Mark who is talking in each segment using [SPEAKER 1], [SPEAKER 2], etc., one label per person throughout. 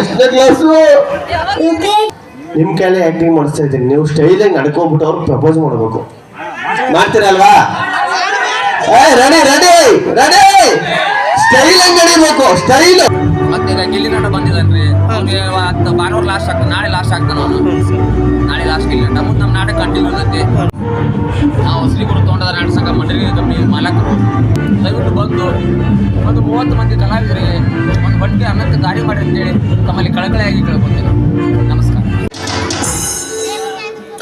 [SPEAKER 1] ಎಷ್ಟನೇ ಕ್ಲಾಸು ನಿಮ್ ಕೈಲಿ ಆಕ್ಟಿಂಗ್ ಮಾಡಿಸ್ತಾ ಇದ್ದೀನಿ. ನೀವು ಸ್ಟೈಲಾಗಿ ನಡ್ಕೊಂಡ್ಬಿಟ್ಟು ಅವ್ರು ಪ್ರಪೋಸ್ ಮಾಡಬೇಕು. ಮಾಡ್ತೀರಲ್ವಾ ಏ ರೆಡಿ ರೆಡಿ ರೆಡಿ ಸ್ಟೈಲ್ ಆಗಿ ನಡಿಬೇಕು ಸ್ಟೈಲ್
[SPEAKER 2] ಮತ್ತೆ ಈಗ ಗಿಲ್ಲಿ ನಟ ಬಂದಿದ್ದಾನ್ರಿ. ಅವ್ನಿಗೆ ಭಾನುವಾರ ಲಾಸ್ಟ್ ಆಗ್ತಾನೆ ನಾಳೆ ಲಾಸ್ಟ್ ಆಗ್ತಾನೆ ಅವನು. ನಾಳೆ ಲಾಸ್ಟ್ ಗಿಲ್ಲಿ ನಟ. ಮುಂದೆ ನಮ್ಮ ನಾಟಕ ಕಂಟಿನ್ಯೂ ಇರುತ್ತೆ ನಾವು ಶ್ರೀಗುರು ತೋಟದ ನಾಟಕ ಸಂಘ ಮಂಡಳಿ ಕಂಪ್ನಿ ಮಾಲಕರು. ದಯವಿಟ್ಟು ಬಂದು ಒಂದು ಮೂವತ್ತು ಮಂದಿ ಕಲಾವಿದರಿಗೆ ಬಟ್ಟೆ ಅನ್ನಕ್ಕೆ ದಾರಿ ಮಾಡಿ ಅಂತೇಳಿ ತಮ್ಮಲ್ಲಿ ಕಳಕಳಿಯಾಗಿ ಕೇಳ್ಕೊತೀನಿ. ನಮಸ್ಕಾರ.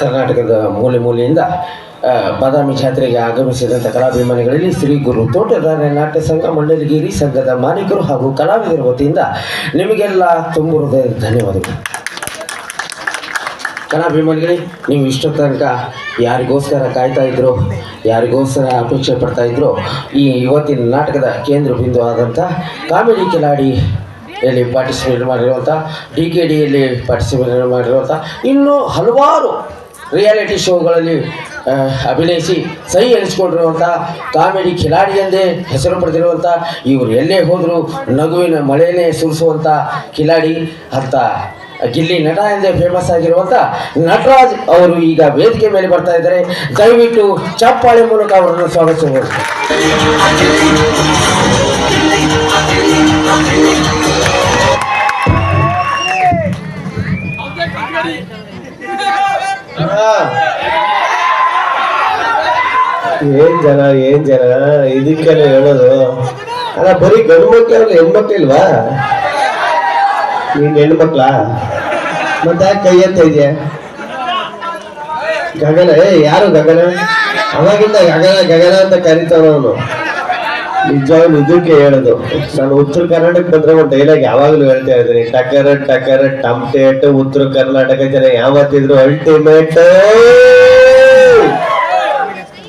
[SPEAKER 3] ಕರ್ನಾಟಕದ ಮೂಲೆ ಮೂಲೆಯಿಂದ ಬಾದಾಮಿ ಜಾತ್ರೆಗೆ ಆಗಮಿಸಿದಂಥ ಕಲಾಭಿಮಾನಿಗಳಲ್ಲಿ ಶ್ರೀ ಗುರು ತೋಟದಾರ ನಾಟ್ಯ ಸಂಘ, ಮಂಡಲಗಿರಿ ಸಂಘದ ಮಾಲೀಕರು ಹಾಗೂ ಕಲಾವಿದರ ವತಿಯಿಂದ ನಿಮಗೆಲ್ಲ ತುಂಬ ಹೃದಯದ ಧನ್ಯವಾದಗಳು. ಕಲಾಭಿಮಾನಿಗಳೇ, ನೀವು ಇಷ್ಟೋ ತನಕ ಯಾರಿಗೋಸ್ಕರ ಕಾಯ್ತಾ ಇದ್ರು, ಯಾರಿಗೋಸ್ಕರ ಅಪೇಕ್ಷೆ ಪಡ್ತಾ ಇದ್ರು, ಈ ಇವತ್ತಿನ ನಾಟಕದ ಕೇಂದ್ರ ಬಿಂದು ಆದಂಥ ಕಾಮಿಡಿ ಕಿಲಾಡಿ ಯಲ್ಲಿ ಪಾರ್ಟಿಸಿಪೇಟ್ ಮಾಡಿರುವಂಥ ಡಿ ಕೆ ಡಿಯಲ್ಲಿ ಪಾರ್ಟಿಸಿಪೇಟ್ ಮಾಡಿರುವಂಥ ಇನ್ನೂ ಹಲವಾರು ರಿಯಾಲಿಟಿ ಶೋಗಳಲ್ಲಿ ಅಭಿನಯಿಸಿ ಸಹಿ ಎನಿಸ್ಕೊಂಡಿರುವಂಥ ಕಾಮಿಡಿ ಕಿಲಾಡಿ ಎಂದೇ ಹೆಸರು ಪಡೆದಿರುವಂಥ ಇವರು ಎಲ್ಲೇ ಹೋದರೂ ನಗುವಿನ ಮಳೆಯೇ ಸುರಿಸುವಂಥ ಕಿಲಾಡಿ ಅಂತ ಗಿಲ್ಲಿ ನಟ ಎಂದೇ ಫೇಮಸ್ ಆಗಿರುವಂಥ ನಟರಾಜ್ ಅವರು ಈಗ ವೇದಿಕೆ ಮೇಲೆ ಬರ್ತಾ ಇದ್ದಾರೆ. ದಯವಿಟ್ಟು ಚಪ್ಪಾಳೆ ಮೂಲಕ ಅವರನ್ನು ಸ್ವಾಗತಿಸಬಹುದು
[SPEAKER 1] ಏನ್ ಜನ ಏನ್ ಜನ? ಇದಕ್ಕೆಲ್ಲ ಹೇಳೋದು? ಅಲ್ಲ, ಬರೀ ಗಂಡು ಮಕ್ಕಳು ಹೆಣ್ಮಕ್ಳು ನೀನ್ ಮಕ್ಳ ಮತ್ತೆ ಕೈ ಅಂತ ಇದೆಯಾ? ಗಗನ, ಏ, ಯಾರು ಗಗನ? ಅವಾಗಿಂದ ಗಗನ ಗಗನ ಅಂತ ಕರಿತಾನ ಅವನು. ನಿಜವಾಗ್ಲೂ ಇದಕ್ಕೆ ಹೇಳೋದು. ನಾನು ಉತ್ತರ ಕರ್ನಾಟಕ ಬಂದ್ರೆ ಒಂದು ಡೈಲಾಗ್ ಯಾವಾಗಲೂ ಹೇಳ್ತಾ ಇದ್ದೀನಿ ಟಕರ ಟಕರ ಟಮ್ಟೇಟ್ ಉತ್ತರ ಕರ್ನಾಟಕ ಜನ ಯಾವತ್ತಿದ್ರು ಅಲ್ಟಿಮೇಟ್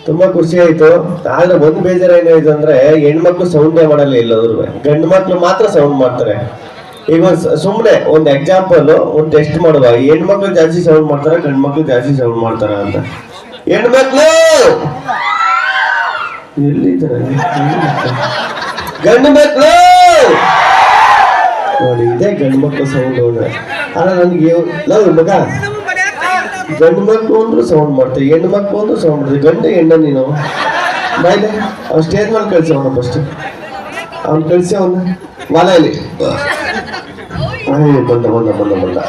[SPEAKER 1] ತುಂಬಾ ಖುಷಿ ಆಯ್ತು. ಆದ್ರೆ ಒಂದ್ ಬೇಜಾರ ಏನಾಯ್ತು ಅಂದ್ರೆ ಹೆಣ್ಮಕ್ಳು ಸೌಂಡೇ ಮಾಡಲ್ಲ ಇಲ್ಲದ್ರು ಗಂಡು ಮಕ್ಳು ಮಾತ್ರ ಸೌಂಡ್ ಮಾಡ್ತಾರೆ. ಈಗ ಸುಮ್ಮನೆ ಒಂದು ಎಕ್ಸಾಂಪಲ್ ಒಂದ್ ಟೆಸ್ಟ್ ಮಾಡುವ ಹೆಣ್ಮಕ್ಳು ಜಾಸ್ತಿ ಸೌಂಡ್ ಮಾಡ್ತಾರ ಗಂಡ್ ಮಕ್ಳು ಜಾಸ್ತಿ ಸೌಂಡ್ ಮಾಡ್ತಾರ ಅಂತ. ಹೆಣ್ಮಕ್ಳು! ಎಲ್ಲಿದ್ದಾರೆ? ಗಂಡು ಮಕ್ಳು ನೋಡಿ ಇದೇ ಗಂಡು ಮಕ್ಳು ಸೌಂಡ್ ಅಲ್ಲ ನನ್ಗೆ ಲವ್ ಮಗ? ಗಂಡು ಮಕ್ಳು ಅಂದ್ರು ಸೌಂಡ್ ಮಾಡ್ತಾರೆ ಹೆಣ್ಣು ಮಕ್ಳು ಅಂದ್ರು ಸೌಂಡ್ ಮಾಡ್ತೀವಿ ಗಂಡ ಹೆಣ್ಣ ನೀನು? ಬಾಯ್ಲೆ ಅವ್ನು ಸ್ಟೇಜ್ ಮೇಲೆ ಕಳ್ಸಿ ಅವನ ಫಸ್ಟ್ ಅವ್ನು ಕಳ್ಸಿ ಅವನ ವಾಲ ಇಲ್ಲಿ ಅಯ್ಯೋ, ಬಂದ ಬಂದ ಬಂದ ಬಂದ.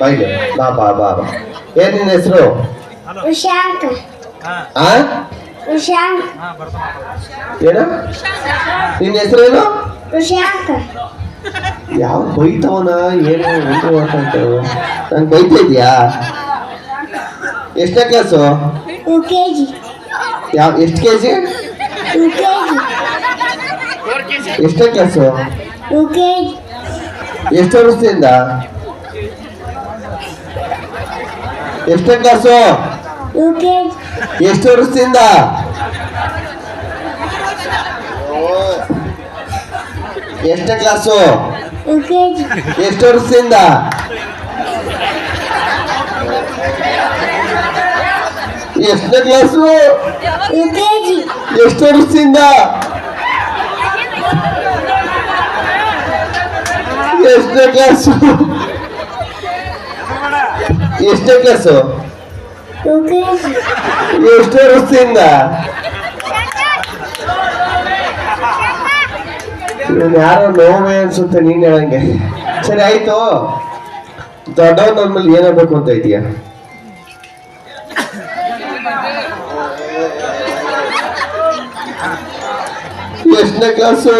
[SPEAKER 1] ಬಾಯ್ಲೆ ಬಾ ಬಾ ಬಾ ಬಾ. ಏನ್ ನಿನ್ನ ಹೆಸರು ಏನ? ನಿನ್ನ ಹೆಸರೇನು?
[SPEAKER 4] ಉಷಾಂಕ್
[SPEAKER 1] ಯಾವ ಬೈತವನ? ಏನು ಒಂದು ಅಂತ ನಂಗೆ ಬೈತಾ ಇದೆಯಾ? ಎಷ್ಟನೇ ಕ್ಲಾಸು? ಯಾವ ಎಷ್ಟು ಕೆ ಜಿ ಎಷ್ಟನೇ ಕ್ಲಾಸು? ಎಷ್ಟು ವರ್ಷದಿಂದ? ಎಷ್ಟೇ ಕ್ಲಾಸು ಎಷ್ಟು ವರ್ಷದಿಂದ? ಎಷ್ಟನೇ ಕ್ಲಾಸು ಎಷ್ಟು ವರ್ಷದಿಂದ? ಎಷ್ಟನೇ ಕ್ಲಾಸು ಎಷ್ಟು ವರ್ಷದಿಂದ? ಎಷ್ಟನೇ ಕ್ಲಾಸು ಎಷ್ಟನೇ ಕ್ಲಾಸು ಎಷ್ಟೇ ವರ್ಷದಿಂದ? ಯಾರೋ ನೋವೇ ಅನ್ಸುತ್ತೆ ನೀನ್ ಹೇಳಂಗೆ. ಸರಿ, ಆಯ್ತು. ದೊಡ್ಡವನ್ ನಮ್ಮಲ್ಲಿ ಏನಾಗಬೇಕು ಅಂತ ಇದೀಯಾ ಎಷ್ಟನೇ ಕ್ಲಾಸು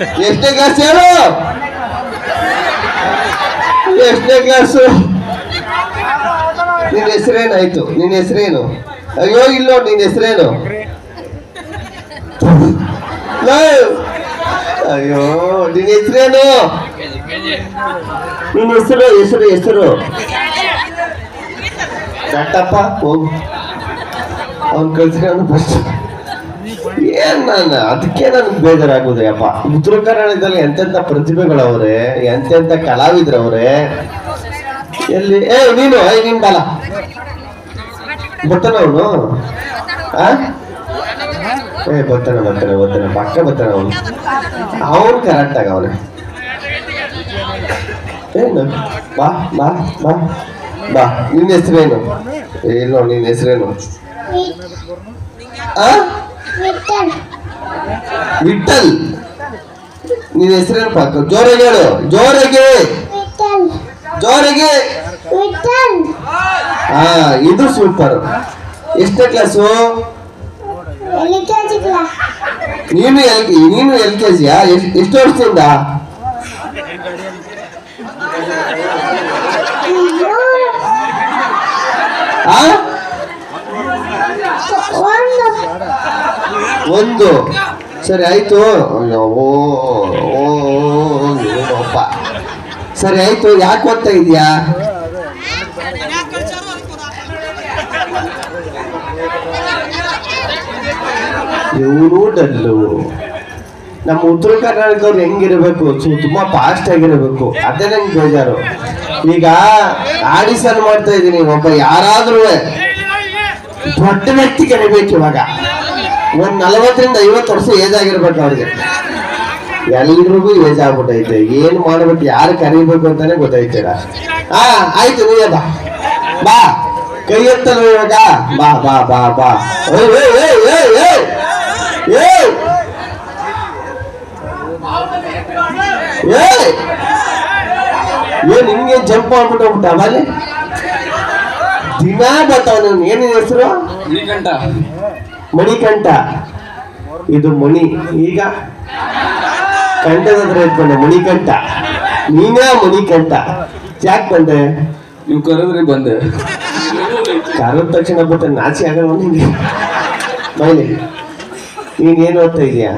[SPEAKER 1] ಎಷ್ಟನೇ ಕ್ಲಾಸ್ ಹೇಳು. ಎಷ್ಟೇ ಕ್ಲಾಸು ನಿನ್ನ ಹೆಸರೇನಾಯ್ತು ನಿನ್ನ ಹೆಸರೇನು? ಅಯ್ಯೋ, ಇಲ್ಲೋ ನಿನ್ನ ಹೆಸರೇನು? ಅಯ್ಯೋ ನಿನ್ನ ಹೆಸರೇನು? ನಿನ್ನ ಹೆಸರು ಹೆಸರು ಹೆಸರು. ಕಟ್ಟಪ್ಪ ಹೋಗು. ಅವ್ನು ಕಳ್ಸ್ಕೊಂಡು ಫಸ್ಟ್ ಏನ್ ನಾನು ಅದಕ್ಕೆ ನನ್ಗೆ ಬೇಜಾರಾಗೋದು ಅಪ್ಪ ಉತ್ತರ ಕರ್ನಾಟಕದಲ್ಲಿ ಎಂತೆಂತ ಪ್ರತಿಭೆಗಳವ್ರೆ, ಎಂತೆಂತ ಕಲಾವಿದ್ರವ್ರೆ. ಎಲ್ಲಿ, ಏ, ನೀನು, ಏ, ನಿನ್ ಬಲ. ಬರ್ತಾನ ಅವನು? ಏ, ಬರ್ತಾನೆ ಬರ್ತಾನೆ ಬರ್ತಾನೆ, ಪಕ್ಕ ಬರ್ತಾನೆ ಅವನು. ಅವನು ಕರೆಕ್ಟ್ ಆಗ ಅವನು. ಏನು? ಬಾ ಬಾ ಬಾ ಬಾ. ನಿನ್ನ ಹೆಸರೇನು? ಏನೋ ನಿನ್ನ ಹೆಸರೇನು? ಆ?
[SPEAKER 4] ವಿಠಲ್
[SPEAKER 1] ನಿನ್ನ ಹೆಸರೇನು ಪಾಕ ಜೋರಾಗಿ ಹೇಳು. ಜೋರಾಗಿ. ಜೋರಿಗೆ. ಹಾ ಇದು ಸೂಪರ್ ಎಷ್ಟೇ ಕ್ಲಾಸು ನೀನು ಎಲ್ ನೀನು ಎಲ್ ಕೆ ಜಿಯಾ? ಎಷ್ಟು ವರ್ಷದಿಂದ ಆ
[SPEAKER 4] ಒಂದು
[SPEAKER 1] ಸರಿ, ಆಯ್ತು. ಓ ಸರಿ, ಆಯ್ತು. ಯಾಕೆ ಓದ್ತಾ ಇದೀಯಾ ಇವರು ನಮ್ಮ ಉತ್ತರ ಕರ್ನಾಟಕದವ್ರು ಹೆಂಗಿರ್ಬೇಕು? ತುಂಬಾ ಫಾಸ್ಟ್ ಆಗಿರ್ಬೇಕು. ಅದೇ ನಂಗೆ ಬೇಜಾರು. ಈಗ ಆಡಿಸನ್ ಮಾಡ್ತಾ ಇದೀನಿ ಒಬ್ಬ ಯಾರಾದ್ರೂ ದೊಡ್ಡ ವ್ಯಕ್ತಿ ಕರಿಬೇಕು ಇವಾಗ. ಒಂದ್ ನಲವತ್ತರಿಂದ ಐವತ್ತು ವರ್ಷ ಏಜ್ ಆಗಿರ್ಬೇಕು ಅವ್ರಿಗೆ. ಎಲ್ರಿಗೂ ಏಜ್ ಆಗ್ಬಿಟ್ಟೈತೆ ಏನ್ ಮಾಡ್ಬಿಟ್ಟು ಯಾರು ಕರಿಬೇಕು ಅಂತಾನೆ ಗೊತ್ತಾಯ್ತೀರ ಆ, ಆಯ್ತು ನೀ ಬಾ. ಬಾ. ಕೈ ಎತ್ತಲ್ಲ ಇವಾಗ. ಬಾ ಬಾ ಬಾ ಬಾ. ಏನ್ ಹಿಂಗೆ ಜಂಪ್ ಮಾಡ್ಬಿಟ್ಟು ಹೋಗ್ಬಿಟ್ಟ ಅವಲ್ಲಿ ದಿನ ಬರ್ತಾವ ನೀನು. ಏನೇನು ಹೆಸರು?
[SPEAKER 2] ಶ್ರೀಕಂಠ
[SPEAKER 1] ಮಣಿಕಂಠ ಇದು ಮಣಿ ಈಗ? ಕಂಠದ ಹತ್ರ ಇಟ್ಕೊಂಡೆ ಮಣಿಕಂಠ ನೀನೇ ಮಣಿಕಂಠ ಯಾಕೆ ಬಂದೆ?
[SPEAKER 2] ನೀವು ಕರೆದ್ರೆ ಬಂದೆ.
[SPEAKER 1] ಕರೆದ ತಕ್ಷಣ ಮತ್ತೆ ನಾಚಿ ಆಗಲ್ಲ ನಿಂಗೆ? ಮೈಲಿ ನೀನ್ ಏನ್ ಓದ್ತಾ ಇದೀಯಾ?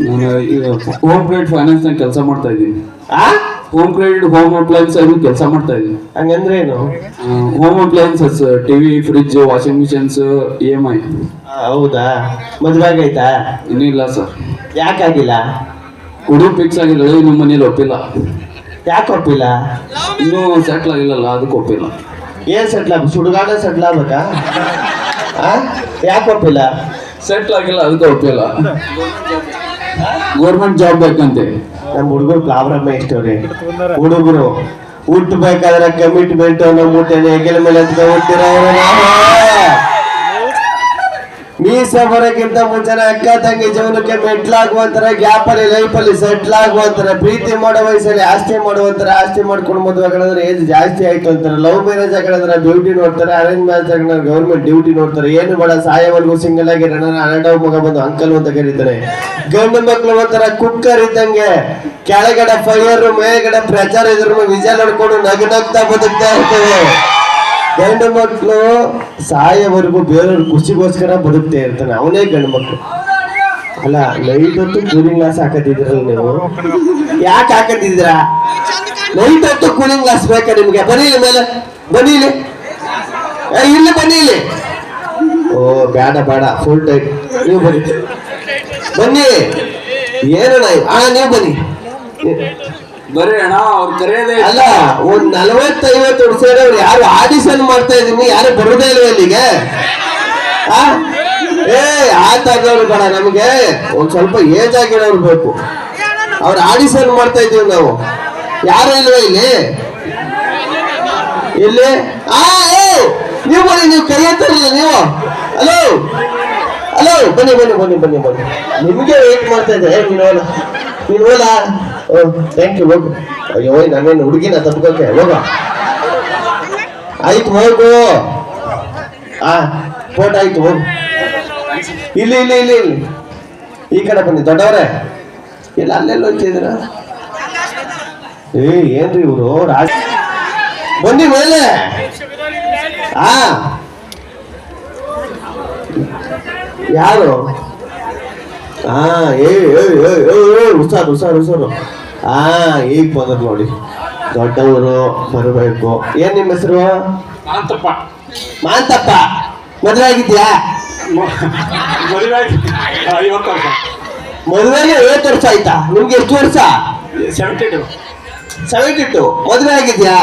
[SPEAKER 5] ನಾನು ಕ್ರೆಡಿಟ್ ಫೈನಾನ್ಸ್ ಕೆಲಸ ಮಾಡ್ತಾ ಇದ್ದೀನಿ
[SPEAKER 1] ಆ?
[SPEAKER 5] ಹೋಮ್ ಕ್ರೆಡಿಟ್ ಹೋಮ್ ಅಪ್ಲಯನ್ಸ್ ಆಗಿ ಕೆಲಸ ಮಾಡ್ತಾ ಇದ್ದೀನಿ.
[SPEAKER 1] ಹಂಗಂದ್ರೆ ಏನು?
[SPEAKER 5] Home appliances TV fridge washing machines E M
[SPEAKER 1] I ಹೌದಾ? ಮದುವೆ ಆಗೈತಾ
[SPEAKER 5] ಇನ್ನೂ ಇಲ್ಲ ಸರ್
[SPEAKER 1] ಯಾಕಾಗಿಲ್ಲ
[SPEAKER 5] ಹುಡುಗ ಫಿಕ್ಸ್ ಆಗಿಲ್ಲ ನಮ್ಮ ಮನೇಲಿ ಒಪ್ಪಿಲ್ಲ.
[SPEAKER 1] ಯಾಕೆ ಒಪ್ಪಿಲ್ಲ?
[SPEAKER 5] ಇನ್ನೂ ಸೆಟ್ಲ್ ಆಗಿಲ್ಲಲ್ಲ ಅದಕ್ಕೆ ಒಪ್ಪಿಲ್ಲ.
[SPEAKER 1] ಏನ್ ಸೆಟ್ಲ್ ಆಗ ಸುಡುಗಾಡ ಸೆಟ್ಲ್ ಆಗ್ಬೇಕಾ? ಯಾಕೆ ಒಪ್ಪಿಲ್ಲ?
[SPEAKER 5] ಸೆಟ್ಲ್ ಆಗಿಲ್ಲ ಅದಕ್ಕೆ ಒಪ್ಪಿಲ್ಲ. ಗೌರ್ಮೆಂಟ್ ಜಾಬ್ ಬೇಕಂತೆ
[SPEAKER 1] ನಮ್ಮ ಹುಡುಗರು ಪ್ರಾಬ್ಲಮ್ ಎಷ್ಟವ್ರಿ ಹುಡುಗರು ಹುಟ್ಟಬೇಕಾದ್ರೆ ಕಮಿಟ್ಮೆಂಟ್ ನಮ್ಮ ಹುಟ್ಟನೆ ಹೆಗಲ ಮೇಲೆ ಎತ್ಕೊಂಡು ಹುಟ್ಟಿರೋರು ನಾವು. ಮೀಸ ಬರೋಕ್ಕಿಂತ ಮುಂಚೆನೆ ಅಕ್ಕ ತಂಗಿ ಜೀವನಕ್ಕೆ ಮೆಟ್ಲಾಗುವಂತರ ಗ್ಯಾಪ್ ಅಲ್ಲಿ ಲೈಫ್ ಅಲ್ಲಿ ಸೆಟ್ಲ್ ಆಗುವಂತರ ಪ್ರೀತಿ ಮಾಡೋ ವಯಸ್ಸಲ್ಲಿ ಆಸ್ತಿ ಮಾಡುವಂತರ, ಆಸ್ತಿ ಮಾಡ್ಕೊಂಡು ಮದುವೆ ಆಗಿದ್ರೆ ಏಜ್ ಜಾಸ್ತಿ ಆಯ್ತು ಅಂತಾರೆ. ಲವ್ ಮ್ಯಾರೇಜ್ ಆಗಿದ್ರೆ ಬ್ಯೂಟಿ ನೋಡ್ತಾರೆ ಅರೇಂಜ್ ಮ್ಯಾರೇಜ್ ಆಗಿದ್ರೆ ಗೌರ್ಮೆಂಟ್ ಡ್ಯೂಟಿ ನೋಡ್ತಾರೆ. ಏನು ಬೇಡ, ಸಾಯವರೆಗೂ ಸಿಂಗಲ್ ಆಗಿ ಅನಡವ್ ಮಗ ಬಂದು ಅಂಕಲ್ ಅಂತ ಕರೀತಾರೆ. ಗಂಡು ಮಕ್ಕಳು ಒಂಥರ ಕುಕ್ಕರ್ ಇದ್ದಂಗೆ, ಕೆಳಗಡೆ ಫೈರ್ ಮೇಲ್ಗಡೆ ಪ್ರಚಾರ ಇದ್ರು ವಿಜಯ ನೋಡ್ಕೊಂಡು ನಗು ನಗ್ತಾ ಬದುಕ್ತಾ ಇರ್ತವೆ ಗಂಡು ಮಕ್ಕಳು ಸಾಯವರೆಗೂ ಬೇರೆಯವ್ರ ಖುಷಿಗೋಸ್ಕರ ಬರುತ್ತೆ ಇರ್ತಾನೆ. ಅವನೇ ಗಂಡು ಮಕ್ಕಳು ಅಲ್ಲ ನೈಟ್ ಹೊತ್ತು ಕೂಲಿಂಗ್ ಗ್ಲಾಸ್ ಹಾಕತ್ತಿದ್ರಲ್ಲ ನೀವು? ಯಾಕೆ ಹಾಕದಿದ್ದೀರಾ? ನೈಟ್ ಹೊತ್ತು ಕೂಲಿಂಗ್ ಗ್ಲಾಸ್ ಬೇಕಾ ನಿಮ್ಗೆ? ಬನ್ನಿ ಮೇಲೆ. ಬನ್ನಿ ಇಲ್ಲಿ. ಬನ್ನಿ ಇಲ್ಲಿ. ಓ ಬೇಡ ಬೇಡ ಫುಲ್ ಟೈಟ್ ನೀವು ಬನ್ನಿ. ಬನ್ನಿ. ಏನಣ್ಣ ನಾಯಿ ಆ, ನೀವು ಬನ್ನಿ.
[SPEAKER 5] ಬರೀ ಅಣ್ಣ, ಅವ್ರು ಕರೆಯೋದೇ
[SPEAKER 1] ಅಲ್ಲ, ಒಂದ್ ನಲವತ್ತೈವತ್ತು ವರ್ಷ ಇರೋರು ಯಾರು ಆಡಿಷನ್ ಮಾಡ್ತಾ ಇದೀನಿ ಯಾರು ಬರೋದೇ ಇಲ್ವ ಇಲ್ಲಿಗೆ? ಏ ಆ ತರದವ್ರು ಬೇಡ ನಮಗೆ. ಒಂದ್ ಸ್ವಲ್ಪ ಏಜ್ ಆಗಿರೋರು ಬೇಕು. ಅವ್ರು ಆಡಿಷನ್ ಮಾಡ್ತಾ ಇದೀವಿ ನಾವು. ಯಾರು ಇಲ್ವ ಇಲ್ಲಿ? ಇಲ್ಲಿ? ಆ, ಏ, ನೀವು ಬನ್ನಿ, ನೀವು ಕೈ ಎತ್ತರಲ್ಲ ನೀವು. ಹಲೋ ಹಲೋ ಬನ್ನಿ ಬನ್ನಿ ಬನ್ನಿ ಬನ್ನಿ ಬನ್ನಿ. ನಿಮ್ಗೆ ವೇಟ್ ಮಾಡ್ತಾ ಇದ್ದೆ. ನೀನು ನೀನು ಥ್ಯಾಂಕ್ ಯು ಹೋಗು. ಅಯ್ಯೋ ನಾನೇನು ಹುಡುಗಿನ ತಪ್ಕೋಕೆ ಹೋಗ. ಆಯ್ತು, ಹೋಗು. ಆ ಫೋಟೋ ಆಯ್ತು, ಹೋಗು. ಇಲ್ಲಿ ಇಲ್ಲಿ ಇಲ್ಲಿ ಇಲ್ಲಿ. ಈ ಕಡೆ ಬನ್ನಿ, ದೊಡ್ಡವ್ರೆ. ಇಲ್ಲ, ಅಲ್ಲೆಲ್ಲ ಹೋಗ್ತಿದ್ದೀರ ಏ, ಏನ್ರಿ ಇವರು? ರಾಜ ಬನ್ನಿ ಮೇಲೆ ಆ. ಯಾರು? ಹಾ ಏ, ಏ, ಹುಷಾರು ಹುಷಾರು ಹುಷಾರು. ಹಾ ಈಗ ಬಂದ್ರು ನೋಡಿ. ದೊಡ್ಡವರು ಬರಬೇಕು. ಏನ್ ನಿಮ್ಮ ಹೆಸರು?
[SPEAKER 5] ಮಾಂತಪ್ಪ.
[SPEAKER 1] ಮಾಂತಪ್ಪ. ಮದುವೆ ಆಗಿದ್ಯಾ?
[SPEAKER 5] ಐವತ್ತು ವರ್ಷ.
[SPEAKER 1] ಮದುವೆಗೆ ಐವತ್ತು ವರ್ಷ ಆಯ್ತಾ? ನಿಮ್ಗೆ ಎಷ್ಟು ವರ್ಷ?
[SPEAKER 5] ಸೆವೆಂಟಿ ಟು
[SPEAKER 1] ಸೆವೆಂಟಿ ಟು ಮದುವೆ ಆಗಿದ್ಯಾ?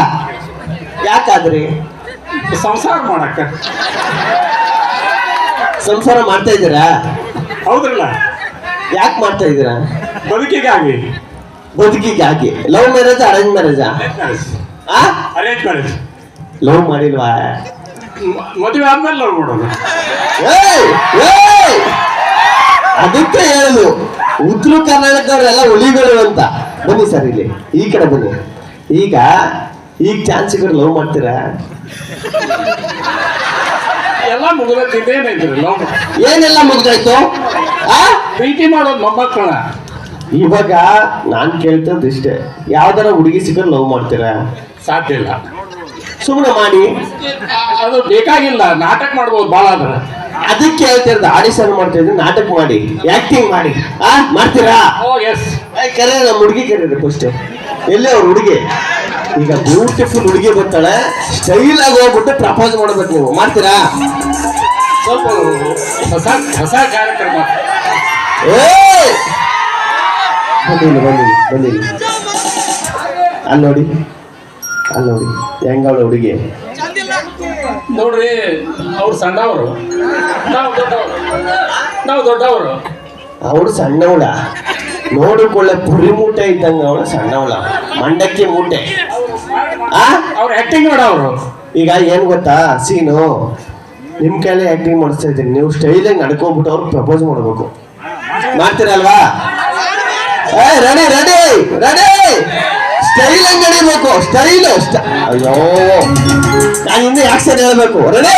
[SPEAKER 1] ಯಾಕಾದ್ರಿ?
[SPEAKER 5] ಸಂಸಾರ ಮಾಡಕ್ಕ.
[SPEAKER 1] ಸಂಸಾರ ಮಾಡ್ತಾ ಇದ್ದೀರಾ?
[SPEAKER 5] ಹೌದ್ರಲ್ಲ.
[SPEAKER 1] ಯಾಕೆ ಮಾಡ್ತಾ ಇದ್ದೀರಾ?
[SPEAKER 5] ಬದುಕಿಗಾಗಿ.
[SPEAKER 1] ಬದುಕಿಗೆ ಹಾಕಿ ಲವ್ ಮ್ಯಾರೇಜ್ ಅರೇಂಜ್ ಮ್ಯಾರೇಜ್ ಆ?
[SPEAKER 6] ಅರೇಂಜ್ ಮ್ಯಾರೇಜ್
[SPEAKER 1] ಲವ್ ಮಾಡಿಲ್ವಾ?
[SPEAKER 6] ಮದುವೆ ಆದ್ಮೇಲೆ ಲವ್ ಮಾಡೋದು!
[SPEAKER 1] ಅದಕ್ಕೆ ಹೇಳುದು. ಉತ್ತರ ಕರ್ನಾಟಕದವರೆಲ್ಲ ಹುಲಿಗಳು ಅಂತ. ಬನ್ನಿ ಸರ್ ಇಲ್ಲಿ. ಈ ಕಡೆ ಬನ್ನಿ. ಈಗ ಈಗ ಚಾನ್ಸ್ ಸಿಕ್ಕರೆ ಲವ್ ಮಾಡ್ತೀರಾ?
[SPEAKER 6] ಎಲ್ಲ ಮುಗಿದ
[SPEAKER 1] ಏನೆಲ್ಲ ಮುಗ್ದಾಯ್ತು?
[SPEAKER 6] ಪ್ರೀತಿ ಮಾಡೋದು ಮೊಮ್ಮಕ್ಕಳನ್ನ
[SPEAKER 1] ಇವಾಗ ನಾನ್ ಕೇಳ್ತದ್ದು ಇಷ್ಟೇ. ಯಾವ್ದಾರ ಹುಡುಗಿ ಸಿಕ್ಕರೆ ಲವ್ ಮಾಡ್ತೀರಾ?
[SPEAKER 6] ಸಾಧ್ಯ ಇಲ್ಲ.
[SPEAKER 1] ಸುಮ್ಮನೆ ಮಾಡಿ.
[SPEAKER 6] ಅದು ಬೇಕಾಗಿಲ್ಲ. ನಾಟಕ ಮಾಡ್ಬೋದು ಭಾಳ ಆದ್ರೆ.
[SPEAKER 1] ಅದಕ್ಕೆ ಹೇಳ್ತಿರೋದು ಆಡಿಷನ್ ಮಾಡ್ತಿದ್ರೆ ನಾಟಕ ಮಾಡಿ. ಆಕ್ಟಿಂಗ್ ಮಾಡಿ. ಆ ಮಾಡ್ತೀರಾ?
[SPEAKER 6] ಓ ಎಸ್
[SPEAKER 1] ಏ, ಕರೆ ನಮ್ಮ ಹುಡುಗಿ ಕರೀರಿ ಫಸ್ಟ್ ಎಲ್ಲೇ ಅವ್ರ ಹುಡುಗಿ? ಈಗ ಬ್ಯೂಟಿಫುಲ್ ಹುಡುಗಿ ಬರ್ತಾಳೆ. ಸ್ಟೈಲ್ ಆಗಿ ಹೋಗ್ಬಿಟ್ಟು ಪ್ರಪೋಸ್ ಮಾಡ್ಬೇಕು ನೀವು. ಮಾಡ್ತೀರಾ?
[SPEAKER 6] ಸ್ವಲ್ಪ ಹೊಸ ಹೊಸ ಕಾರ್ಯಕ್ರಮ
[SPEAKER 1] ಬಂದಿಲ್ಲ ಬಂದಿಲ್ಲ ಬಂದಿಲ್ಲ. ಅಲ್ಲಿ ನೋಡಿ ಅಲ್ಲಿ ನೋಡಿ ಹೆಂಗವಳ ಹುಡುಗಿ.
[SPEAKER 6] ನೋಡ್ರಿ ಅವ್ರು ಸಣ್ಣವರು. ನಾವು ದೊಡ್ಡವರು. ನಾವು ದೊಡ್ಡವರು.
[SPEAKER 1] ಅವಳು ಸಣ್ಣವಳ. ನೋಡಿಕೊಳ್ಳೆ ಪುರಿ ಮೂಟೆ ಇದ್ದಂಗ ಅವಳು ಸಣ್ಣವಳ. ಮಂಡಕ್ಕಿ ಮೂಟೆ. ಆ?
[SPEAKER 6] ಅವ್ರು ನೋಡ ಅವರು
[SPEAKER 1] ಈಗ ಏನ್ ಗೊತ್ತಾ ಸೀನು? ನಿಮ್ ಕೈಲೇ ಆಕ್ಟಿಂಗ್ ಮಾಡಿಸ್ತಾ ಇದ್ದೀನಿ. ನೀವು ಸ್ಟೈಲಾಗಿ ನಡ್ಕೊಂಡ್ಬಿಟ್ಟು ಅವ್ರು ಪ್ರಪೋಸ್ ಮಾಡ್ಬೇಕು. ಮಾಡ್ತೀರಲ್ವಾ? Ready ready ready! ಸ್ಟೈಲ್ ಹೆಂಗ್ ನಡಿಬೇಕು? ಸ್ಟೈಲ್ ಅಯ್ಯೋ. ನಾನು ಇನ್ನು ಆಕ್ಷನ್ ಹೇಳ್ಬೇಕು? ರೆಡಿ?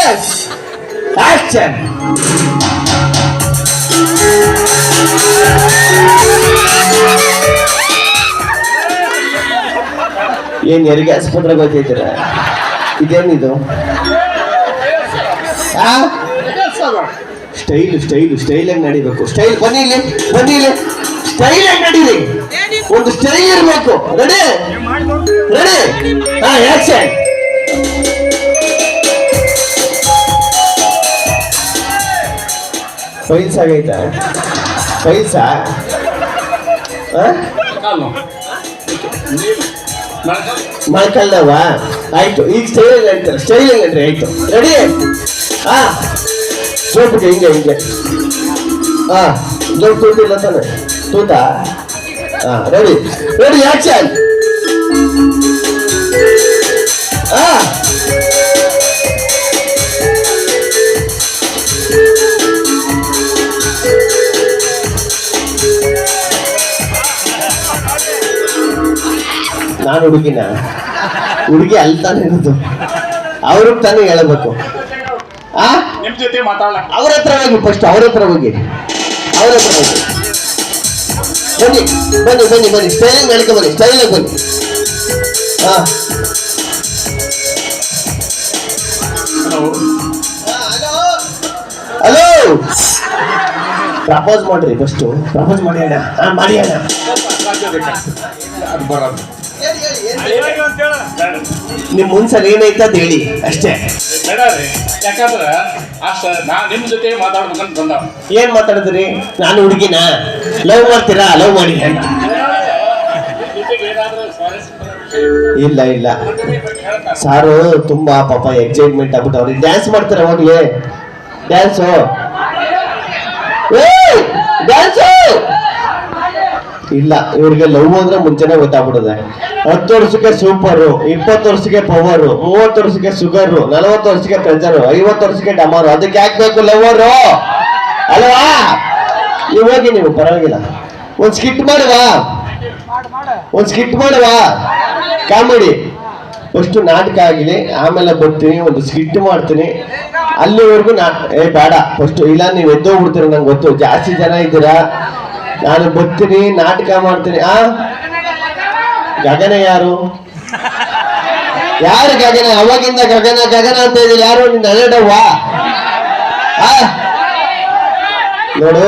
[SPEAKER 1] ಆಕ್ಷನ್. ಏನ್ ಹೆರಿಗೆ ಆಸ್ಪತ್ರೆ ಗೊತ್ತೈತಿರ ಇದೇನಿದು? ಆ? ಸ್ಟೈಲ್ ಸ್ಟೈಲ್ ಆಗಿ ನಡಿಬೇಕು. ಸ್ಟೈಲ್, ಬನ್ನಿ ಇಲ್ಲಿ ಬನ್ನಿ ಇಲ್ಲಿ. ಸ್ಟೈಲ್ ಆಗಿ ನಡೀರಿ. ಒಂದು ಸ್ಟೈಲ್ ಇರಬೇಕು. ರೆಡಿ ರೆಡಿ ಹಾ ಆಕ್ಷನ್ ಫೈಲ್ಸ್ ಆಗೈತ?
[SPEAKER 6] ಕಾಲು
[SPEAKER 1] ಮಲ್ಕಲ್ದವ ಆಯ್ತು, ಈಗ ಸ್ಟೈಲ್ ಹೇಳ್ತಾರೆ ಸ್ಟೈಲ್ ಹೇಳ್ರಿ ಆಯ್ತು. ರೆಡಿ ಹಾ. ಸೋಪಿಗೆ ಹಿಂಗೆ ಹಿಂಗೆ. ಹಾ ದೊಡ್ಡ ತೂತಿಲ್ಲ ತಾನೆ? ತೂತ? ಹಾ ರೆಡಿ ರೆಡಿ ಆಕ್ಷನ್ ಹಾ ನಾನು ಹುಡುಗಿನ? ಹುಡುಗಿ ಅಲ್ಲಿ ತಾನೇ ಇರೋದು. ಅವ್ರಿಗೆ ತಾನೇ ಹೇಳಬೇಕು. ಆ?
[SPEAKER 6] ನಿಮ್ ಜೊತೆ ಮಾತಾಡಲ್ಲ.
[SPEAKER 1] ಅವ್ರ ಹತ್ರ ಹೋಗಿ ಫಸ್ಟ್ ಅವ್ರ ಹತ್ರ ಹೋಗಿ. ಅವ್ರ ಹತ್ರ ಹೋಗಿ. ಬನ್ನಿ ಬನ್ನಿ ಬನ್ನಿ ಬನ್ನಿ. ಸ್ಟೈಲ್ ಮೇಲೆ ಬನ್ನಿ ಸ್ಟೈಲ್ ಬನ್ನಿ. ಹಾ. ಹಲೋ. ಪ್ರಪೋಸ್ ಮಾಡ್ರಿ ಫಸ್ಟು ಪ್ರಪೋಸ್ ಮಾಡಿ ಅಣ್ಣ. ಹಾ ಮಾಡಿ ಅಣ್ಣ.
[SPEAKER 6] ಅದು ಬರೋದು.
[SPEAKER 1] ನಿಮ್ ಮುನ್ಸಲ್ಲಿ ಏನೈತೆ ಅಂತ ಹೇಳಿ ಅಷ್ಟೇ.
[SPEAKER 6] ಬೇಡ ರೀ. ಯಾಕಂದ್ರೆ ಅಷ್ಟ ನಾ ನಿಮ್ ಜೊತೆ ಮಾತಾಡ್ಬೇಕಂತ ಬಂದ.
[SPEAKER 1] ಏನ್ ಮಾತಾಡಿದ್ರಿ? ನಾನು ಹುಡುಗಿನ? ಲವ್ ಮಾಡ್ತೀರಾ? ಲವ್ ಮಾಡಿ ಅಂತ. ಇಲ್ಲ ಇಲ್ಲ. ಸಾರು ತುಂಬಾ ಪಾಪ ಎಕ್ಸೈಟ್ಮೆಂಟ್ ಆಗ್ಬಿಟ್ಟು ಅವ್ರಿಗೆ ಡ್ಯಾನ್ಸ್ ಮಾಡ್ತಾರೆ ಹೋಗ್ಲಿ? ಡ್ಯಾನ್ಸು ಡ್ಯಾನ್ಸು ಇಲ್ಲ, ಇವ್ರಿಗೆ ಲವ್ ಅಂದ್ರೆ ಮುಂಚೆನೆ ಗೊತ್ತಾಗ್ಬಿಡುತ್ತೆ. ಹತ್ತು ವರ್ಷಕ್ಕೆ ಸೂಪರು ಇಪ್ಪತ್ತು ವರ್ಷಕ್ಕೆ ಪವರು ಮೂವತ್ತು ವರ್ಷಕ್ಕೆ ಶುಗರು ನಲವತ್ತು ವರ್ಷಕ್ಕೆ ಪ್ರೆಷರು ಐವತ್ತು ವರ್ಷಕ್ಕೆ ಡಮಾರು ಅದಕ್ಕೆ ಯಾಕೆ ಬೇಕು ಲವರು ಅಲ್ವಾ? ನೀವು ಹೋಗಿ ನೀವು ಪರವಾಗಿಲ್ಲ. ಒಂದ್ ಸ್ಕಿಟ್ ಮಾಡುವ. ಒಂದ್ ಸ್ಕಿಟ್ ಮಾಡುವ. ಕಾಮಿಡಿ. ಫಸ್ಟ್ ನಾಟಕ ಆಗಲಿ, ಆಮೇಲೆ ಬರ್ತೀನಿ, ಒಂದು ಸ್ಕಿಟ್ ಮಾಡ್ತೀನಿ. ಅಲ್ಲಿವರೆಗೂ ನಾ ಏ, ಬೇಡ. ಫಸ್ಟ್ ಇಲ್ಲ, ನೀವು ಎದ್ದೋಗ್ಬಿಡ್ತೀರ, ನಂಗೆ ಗೊತ್ತು. ಜಾಸ್ತಿ ಜನ ಇದ್ದೀರಾ? ನಾನು ಬರ್ತೀನಿ ನಾಟಕ ಮಾಡ್ತೀನಿ. ಆ? ಗಗನ ಯಾರು? ಯಾರು ಗಗನ? ಅವಾಗಿಂದ ಗಗನ ಗಗನ ಅಂತ ಇದ್ದೀನಿ ಯಾರು? ಆ? ನೋಡು.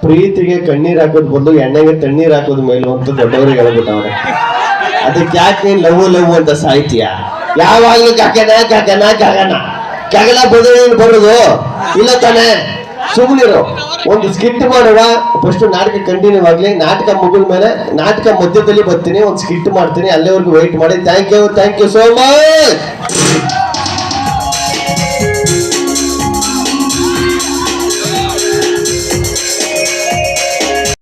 [SPEAKER 1] ಪ್ರೀತಿಗೆ ಕಣ್ಣೀರ್ ಹಾಕೋದ್ ಬದಲು ಎಣ್ಣೆಗೆ ತಣ್ಣೀರ್ ಹಾಕೋದ್ ಮೇಲು ಅಂತ ದೊಡ್ಡವರಿಗೆ ಹೇಳ್ಬಿಟ್ಟವ್ರೆ ಅದಕ್ಕೆ ಯಾಕೆ ನೀನ್ ಲವ್ ಲವ್ ಅಂತ ಸಾಹಿತ್ಯ ಯಾವಾಗ್ಲೂ ಗಗನ ಗಗನ ಗಗನ. ಗಗನ ಬದಲು ಬರೋದು. ಇಲ್ಲ ತಾನೆ? ಸುಮ್ಮನಿರು ಒಂದು ಸ್ಕಿಟ್ ಮಾಡೋಣ. ಫಸ್ಟ್ ನಾಟಕ ಕಂಟಿನ್ಯೂ ಆಗ್ಲಿ. ನಾಟಕ ಮುಗಿದ ಮೇಲೆ ನಾಟಕ ಮಧ್ಯದಲ್ಲಿ ಬರ್ತೀನಿ. ಒಂದು ಸ್ಕಿಟ್ ಮಾಡ್ತೀನಿ. ಅಲ್ಲಿವರೆಗೂ ವೆಯ್ಟ್ ಮಾಡಿ. Thank you thank you so much